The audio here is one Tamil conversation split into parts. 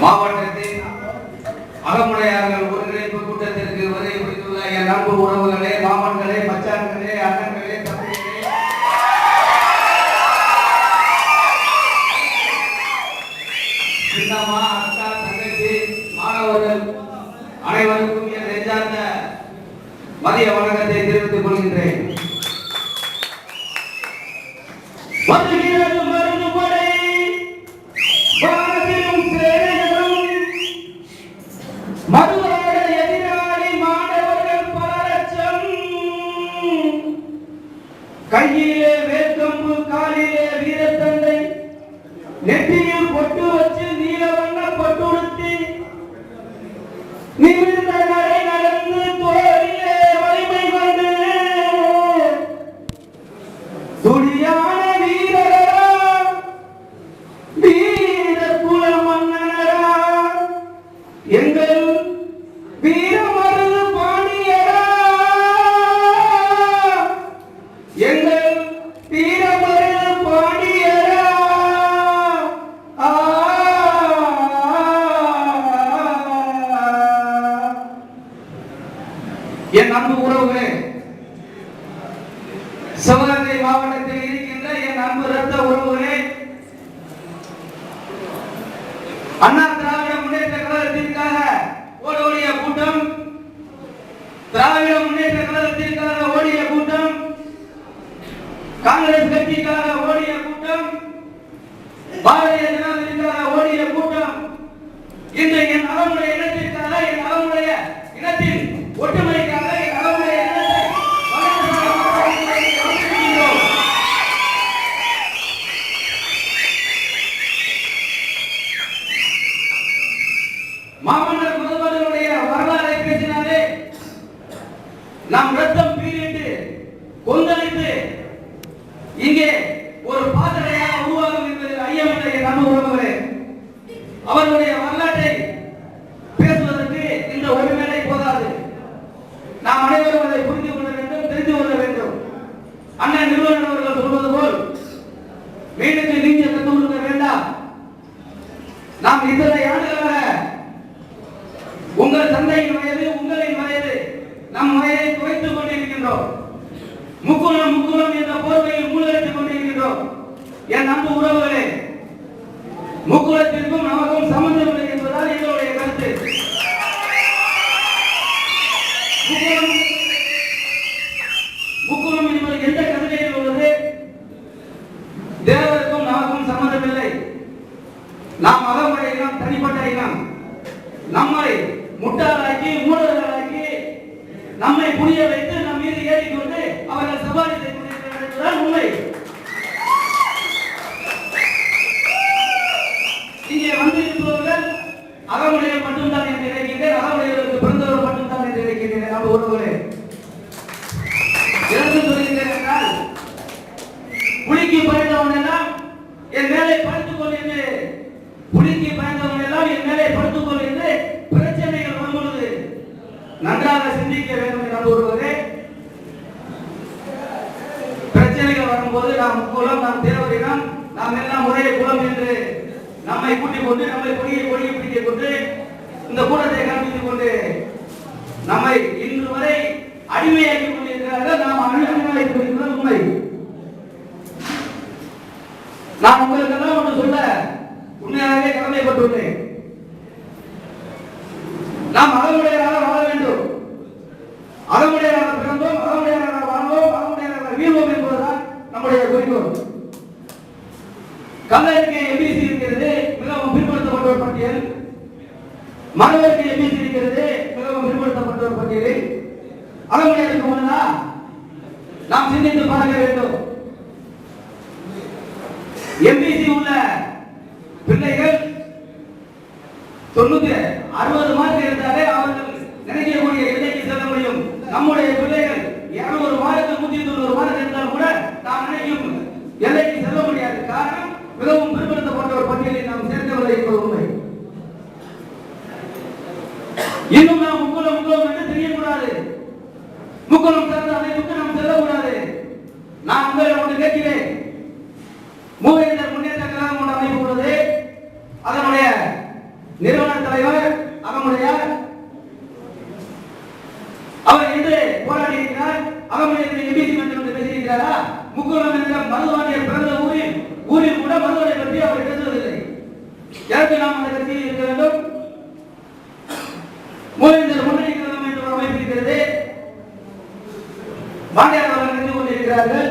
மாவட்டத்தின் அகமுடையார்கள் ஒருங்கிணைப்பு கூட்டத்திற்கு வருகை புரிந்துள்ள என் நண்பு உறவுகளே மாமன்களே மச்சான்களே அண்ணன்களே தம்பிகளே சின்னம்மா அக்கா தங்கச்சி மாணவர்கள் அனைவருக்கும் என் நெஞ்சார்ந்த மதிய வணக்கத்தை தெரிவித்துக் கொள்கின்றேன். கையிலே வேர்க்கம்பு காலிலே வீரத்தந்தை. நெற்றியில் பொட்டு வச்சு நீல வண்ண பொட்டுடுத்தி நீ என் அன்பு உறவுகளே சிவகங்கை மாவட்டத்தில் இருக்கின்ற என் அன்பு ரத்த உறவுகளே அண்ணா திராவிட முன்னேற்ற கழகத்திற்காக ஓடோடிய கூட்டம் திராவிட முன்னேற்ற கழகத்திற்காக ஓடிய கூட்டம் காங்கிரஸ் கட்சிக்காக ஓடிய கூட்டம் பாரதிய ஜனதாவிற்காக ஓடிய கூட்டம் இன்று என் நலமுடைய இனத்திற்காக என் நலமுடைய இனத்தின் ஒற்றுமைக்காக மாமன்னர் வரலாறை பேசினாலே நாம் ரத்தம் பீரிட்டு கொந்தளித்து இங்கே ஒரு பாதனையாக உருவாகும் என்பதில் ஐயமில்லை நம்ம உறவுகளே. அவர்களுடைய வரலாற்றை பேசுவதற்கு இந்த ஒரு வேளை போதாது நாம் அனைவரும் அதை புரிந்து கொள்ள வேண்டும் தெரிந்து கொள்ள வேண்டும் அண்ணன் நிறுவனர் அவர்கள் சொல்வது போல் மீனுக்கு நீஞ்ச கத்து கொடுக்க வேண்டாம் நாம் இத்தனை ஆண்டுகளாக உங்கள் தந்தையின் வயது உங்களின் வயது நம் வயதை குறைத்துக் கொண்டிருக்கின்றோம் முக்குளம் முக்குளம் என்ற போர்வையில் மூழ்கடித்துக் கொண்டிருக்கின்றோம் என் உறவுகளே. முக்குளத்திற்கும் நமக்கும் சம்பந்தம் இல்லை என்பதால் எங்களுடைய கருத்து. முக்குளம் என்பது எந்த கவிதையில் உள்ளது? தேவருக்கும் நமக்கும் சம்பந்தம் இல்லை. நாம் அகமுறை இனம் தனிப்பட்ட இனம். நம்மை முட்டாளாக்கி மூடர்களாக்கி நம்மை புரிய வைத்து நம் மீது ஏறிக்கொண்டு அவர்கள் சவாரி செய்து கொண்டிருக்கிறார்கள் என்பதுதான் உண்மை இங்கே வந்திருப்பவர்கள் அகமுடையில் மட்டும்தான் என்று நினைக்கின்றேன் அறவுடையவருக்கு பிறந்தவர் மட்டும்தான் என்று நினைக்கின்றேன் நம்ம ஒருவரே. இறந்து சொல்கிறேன் என்றால் உலுக்கி பயந்தவன் எல்லாம் என் மேலே படுத்துக் கொள் என்று புலிக்கு பயந்தவன் எல்லாம் என் மேலே படுத்துக் கொள் என்று பிரச்சனைகள் வரும்பொழுது நன்றாக சிந்திக்க வேண்டும் என்று ஒருவரே. பிரச்சனைகள் வரும்போது நாம் குலம் நாம் தேவரினம் நாம் எல்லாம் ஒரே குலம் என்று நம்மை கூட்டிக் கொண்டு நம்மை கொடியை கொடியை பிடித்துக் கொண்டு இந்த கூட்டத்தை காண்பித்துக் கொண்டு நம்மை இன்று வரை அடிமையாக்கி கொண்டிருக்கிறார்கள். நாம் அடிமையாக்கி இருக்கிறது உண்மை. நான் உங்களுக்கு எல்லாம் ஒன்று சொல்ல உண்மையாகவே கடமைப்பட்டுள்ளேன். நாம் அவருடைய வாழ வேண்டும் அகமுடையராக பிறந்தோம் அகமுடையராக வாழ்வோம் அகமுடையராக வீழ்வோம் என்பதுதான் நம்முடைய குறிக்கோள் கல்லருக்கு எம்பிசி இருக்கிறது மிகவும் பிற்படுத்தப்பட்ட ஒரு பட்டியல் மகளிருக்கு எம்பிசி இருக்கிறது மிகவும் பிற்படுத்தப்பட்ட ஒரு பட்டியலில் அகமுடையருக்கு முன்னதா நாம் சிந்தித்து பார்க்க வேண்டும் எம்பிசி உள்ள பிள்ளைகள் தொண்ணூத்தி அறுபது மார்க் எடுத்தாலே அவர்கள் நினைக்கக்கூடிய எல்லைக்கு செல்ல முடியும். நம்முடைய பிள்ளைகள் இருநூறு மார்க்கு நூத்தி தொண்ணூறு மார்க் எடுத்தால் கூட நாம் நினைக்கும் எல்லைக்கு செல்ல முடியாது. காரணம் மிகவும் பிற்படுத்தப்பட்ட ஒரு பட்டியலில் நாம் சேர்க்கவில்லை என்பது உண்மை. இன்னும் நாம் முக்குளம் முக்குளம் என்று தெரியக்கூடாது. முக்குளம் சேர்ந்த அமைப்புக்கு நாம் செல்லக்கூடாது நான் உங்களிடம் ஒன்று கேட்கிறேன் மூவேந்தர் முன்னேற்ற கழகம் ஒன்று அமைப்பு உள்ளது அதனுடைய நிறுவ அகமனியத்தில் எபிசி மன்றம் என்று இருக்கிறாரா முக்குளம் என்ற மருதுவாண்டியர் பிறந்த ஊரில் ஊரில் கூட மருதுவனை பற்றி அவர் பேசுவதில்லை. எனக்கு நாம் அந்த கட்சியில் இருக்க வேண்டும்? மூவேந்தர் முன்னணி கழகம் என்ற ஒரு அமைப்பு இருக்கிறது. பாண்டியார் அவர்கள் நின்று கொண்டிருக்கிறார்கள்.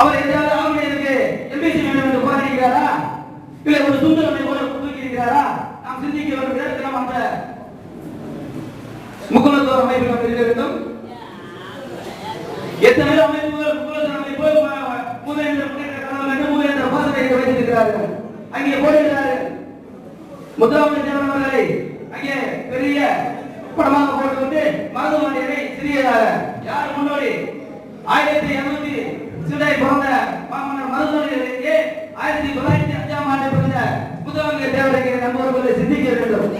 அவர் எதிராக ஆங்கிலேயருக்கு எம்பிசி வேண்டும் என்று போராடுகிறாரா இல்லை ஒரு சுந்தரமை போல தூக்கியிருக்கிறாரா? நாம் சிந்திக்க வேண்டும். நாம் அந்த முக்குலத்தோர் அமைப்பில் நாம் இருக்க வேண்டும்? எத்தனை அமைப்புகள் முக்குலத்தோர் போய் ம- மூவேந்தர் முன்னேற்ற கழகம் என்று மூவேந்தர் பாசறை வைத்திருக்கிறார்கள். அங்கே போயிருக்கிறார்கள் முதலமைச்சர் அவர்களை அங்கே பெரிய படமாக போட்டுவிட்டு மருதுமனையை சிறியதாக யார் முன்னோடி? ஆயிரத்தி இருநூத்தி சிலை பிறந்த மாமன்னர் மருதுமனையிலேயே ஆயிரத்தி தொள்ளாயிரத்தி அஞ்சாம் ஆண்டு பிறந்த புத்தகங்கள் தேவரை நம்பவர்களை சிந்திக்க வேண்டும்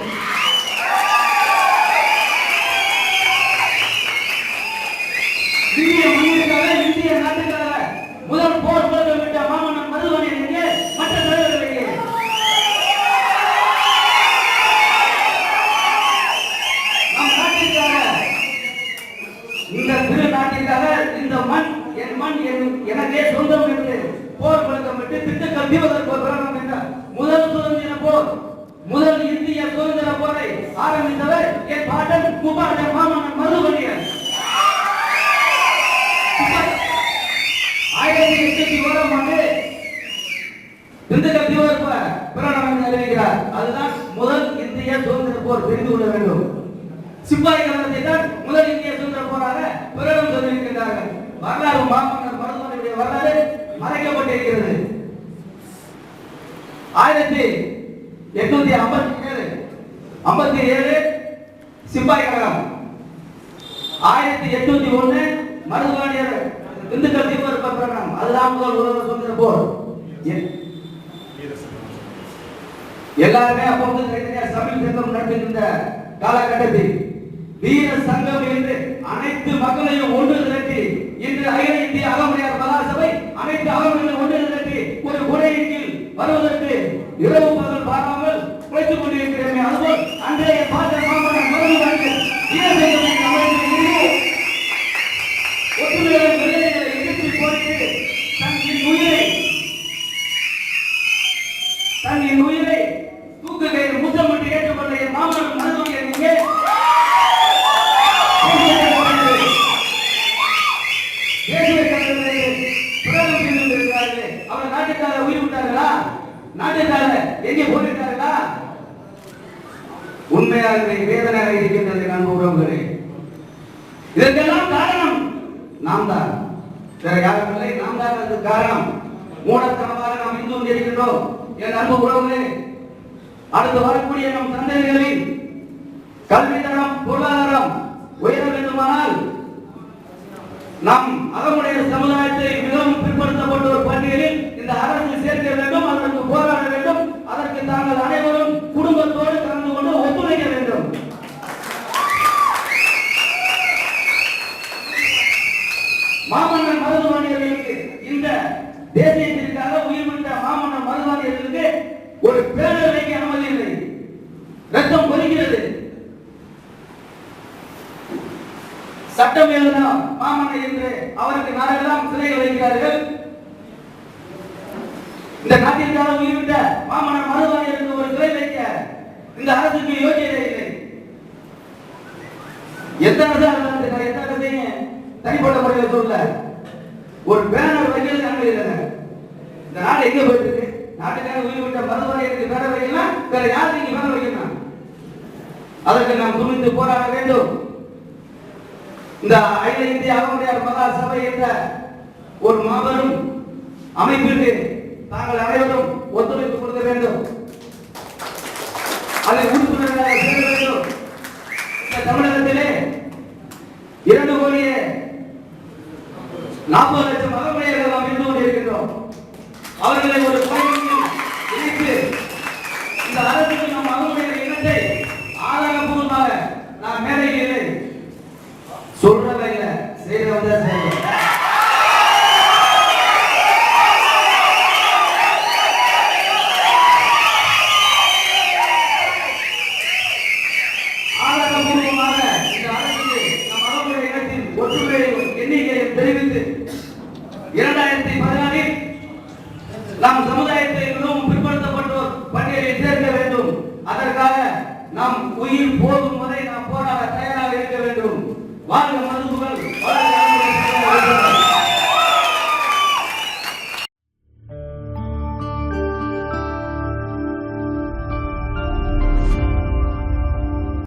இந்திய மண்ணிற்காக இந்திய முதல் போர் புலக விட்ட மாமன்னர் மருதுவாண்டியர் மற்ற தலைவர்கள் நம் நாட்டிற்காக இந்த திரு நாட்டிற்காக இந்த மண் என் மண் எனக்கே சொந்தம் என்று போர் பழக்கமிட்டு திண்டுக்கல் தீபகற்ப போராட்டம் என்ற முதல் சுதந்திர போர் முதல் இந்திய சுதந்திர போரை ஆரம்பித்தவர் என் பாட்டன் முப்பாட்டன் மாமன்னன் மருதுவண்டியர் ஆயிரத்தி எட்நூத்தி ஓராம் ஆண்டு திண்டுக்கல் தீபகற்ப பிரணவன் என்று அறிவிக்கிறார். அதுதான் முதல் இந்திய சுதந்திர போர் தெரிந்து கொள்ள வேண்டும். சிப்பாய் கழகத்தை தான் முதல் இந்திய சுதந்திர போராக பிரகடனம் சொல்லியிருக்கிறார்கள் வரலாறு மாமன்னர் மருதுவனுடைய வரலாறு மறைக்கப்பட்டிருக்கிறது. ஆயிரத்தி எட்நூத்தி ஐம்பத்தி ஏழு ஐம்பத்தி ஏழு சிப்பாய் கழகம். ஆயிரத்தி எட்நூத்தி ஒண்ணு மருதுவாணியர் இந்துக்கள் தீவிர பிரகடனம் அதுதான் முதல் உலக சுதந்திர போர். எல்லாருமே அப்போ வந்து தனித்தனியா சமையல் சங்கம் நடத்திருந்த காலகட்டத்தில் வீர சங்கம் என்று அனைத்து மக்களையும் ஒன்று திரட்டி இன்று அகில இந்திய அகமுடையார் மகாசபை அனைத்து அகமுடையும் ஒன்று திரட்டி ஒரு குடையின் கீழ் வருவதற்கு இரவு பகல் பாராமல் உழைத்துக் கொண்டிருக்கிறது அதுபோல் அன்றைய பாத்திர மாமன்னர் மருதுவாணியர் வீர சங்கம் என்ற அமைப்பில் இருந்து ஒற்றுமையை விடுதலைகளை எதிர்த்து போரிட்டு தன் உயிரை தன் உயிரை தூக்கு கயிறு முத்தமிட்டு ஏற்றுக்கொண்ட என் மாமன் மருதுவங்க நீங்க அவர் நாட்டுக்காக உயிர் விட்டார்களா நாட்டுக்காக எங்கே போயிருக்கார்களா உண்மையாகவே வேதனையாக இருக்கின்றது நான் உறவுகளே இதற்கெல்லாம் காரணம் நாம் தான் வேற யாரும் இல்லை நாம் தான் அதற்கு காரணம். மூடத்தனமாக நாம் இருந்து கொண்டிருக்கின்றோம். என் அன்பு உறவுகளே அடுத்து வரக்கூடிய நம் சந்ததிகளின் கல்வி தரம் பொருளாதாரம் உயர வேண்டுமானால் நம் அகமுடைய சமுதாயத்தை மிகவும் பிற்படுத்தப்பட்ட ஒரு பண்டிகையில் இந்த அரசு சேர்க்க வேண்டும் அதற்கு போராட வேண்டும். அதற்கு தாங்கள் அனைவரும் குடும்பத்தோடு கலந்து கொண்டு ஒத்துழைக்க வேண்டும் மாமன்னர் மருதுவாணியர்களுக்கு இந்த தேசியத்திற்காக உயிர் விட்ட மாமன்னர் மருதுவாணியர்களுக்கு ஒரு பேரர் வைக்க அனுமதி இல்லை ரத்தம் கொதிக்கிறது சட்டம் எழுதணும். மாமன்னர் என்று அவருக்கு நாளெல்லாம் சிலைகள் வைக்கிறார்கள். இந்த நாட்டிற்காக உயிர் விட்ட மாமன்னர் மருதுவாணியருக்கு ஒரு சிலை வைக்க இந்த அரசுக்கு யோசியதே இல்லை. எந்த அரசா இருந்தாலும் சரி, எந்த அரசையும் தனிப்பட்ட முறையில் சொல்ல ஒரு பேனர் வைக்கிறது அனுமதி இந்த நாடு எங்க போயிட்டு இருக்கு நாட்டுக்காக உயிர்விட்ட விட்ட மருத்துவரையருக்கு பேனர் வைக்கலாம் வேற யாருக்கு நீங்க பேனர் வைக்கணும்? அதற்கு நாம் துணிந்து போராட வேண்டும். இந்த அகில இந்திய அகமுடையார் மகா சபை என்ற ஒரு மாபெரும் அமைப்பிற்கு தாங்கள் அனைவரும் ஒத்துழைப்பு கொடுக்க வேண்டும். அதை உறுப்பினர்களாக சேர வேண்டும். இந்த தமிழகத்திலே இரண்டு கோடியே நாற்பது லட்சம் அகமுடையர்கள் நாம் இருந்து கொண்டிருக்கின்றோம். அவர்களை ஒரு குறைந்த need work